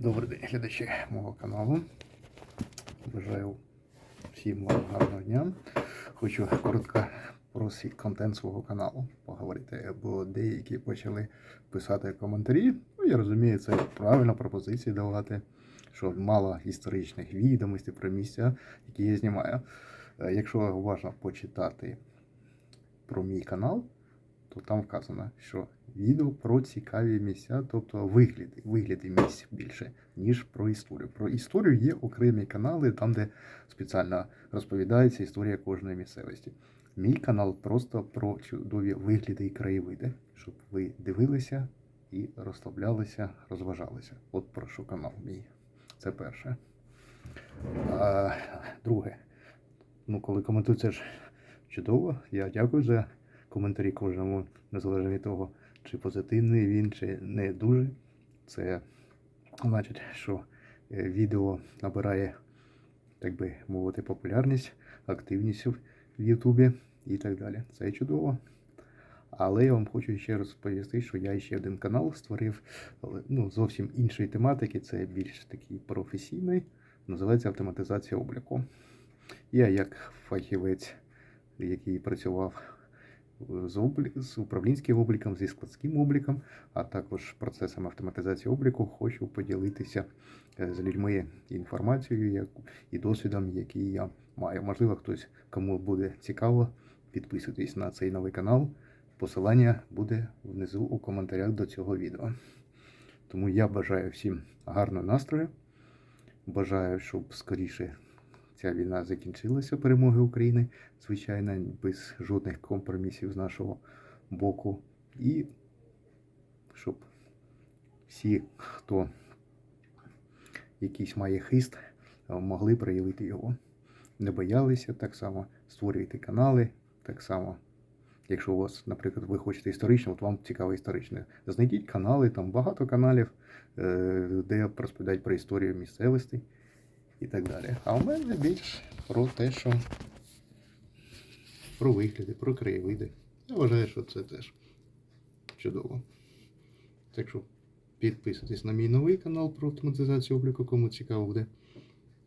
Добрий день, глядачі мого каналу. Бажаю всім вам гарного дня. Хочу коротко про свій контент свого каналу поговорити, бо деякі почали писати коментарі. Ну, я розумію, це правильно пропозиції давати, що мало історичних відомостей про місця, які я знімаю. Е, Якщо уважно почитати про мій канал, то там вказано, що відео про цікаві місця, тобто вигляди, вигляди місць більше, ніж про історію. Про історію є окремі канали, там, де спеціально розповідається історія кожної місцевості. Мій канал просто про чудові вигляди і краєвиди, щоб ви дивилися і розслаблялися, розважалися. От про що канал мій. Це перше. А, друге, ну коли коментую, це ж чудово. Я дякую за коментарі кожному, незалежно від того, чи позитивний він, чи не дуже. Це значить, що е, відео набирає, так би мовити, популярність, активність в Ютубі і так далі. Це чудово. Але я вам хочу ще розповісти, що я ще один канал створив ну, зовсім іншої тематики. Це більш такий професійний, називається автоматизація обліку. Я як фахівець, який працював з, управлінським обліком, зі складським обліком, а також процесом автоматизації обліку, хочу поділитися е, з людьми інформацією і досвідом, який я маю. Можливо, хтось кому буде цікаво, підписуйтесь на цей новий канал. Посилання буде внизу у коментарях до цього відео. Тому я бажаю всім гарного настрою. Бажаю, щоб скоріше ця війна закінчилася перемоги України, звичайно, без жодних компромісів з нашого боку. І щоб всі, хто якийсь має хист, могли проявити його. Не боялися так само створюйте канали, так само. Якщо у вас, наприклад, ви хочете історично, от вам цікаво історичне, знайдіть канали, там багато каналів, е, де розповідають про історію місцевостей і так далі. А у мене більш про те, що про вигляди, про краєвиди. Я вважаю, що це теж чудово. Так що підписуйтесь на мій новий канал про автоматизацію обліку, кому цікаво буде.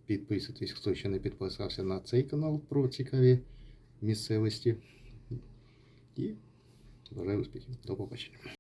Підписуйтесь, хто ще не підписався на цей канал про цікаві місцевості. І бажаю успіхів. До побачення.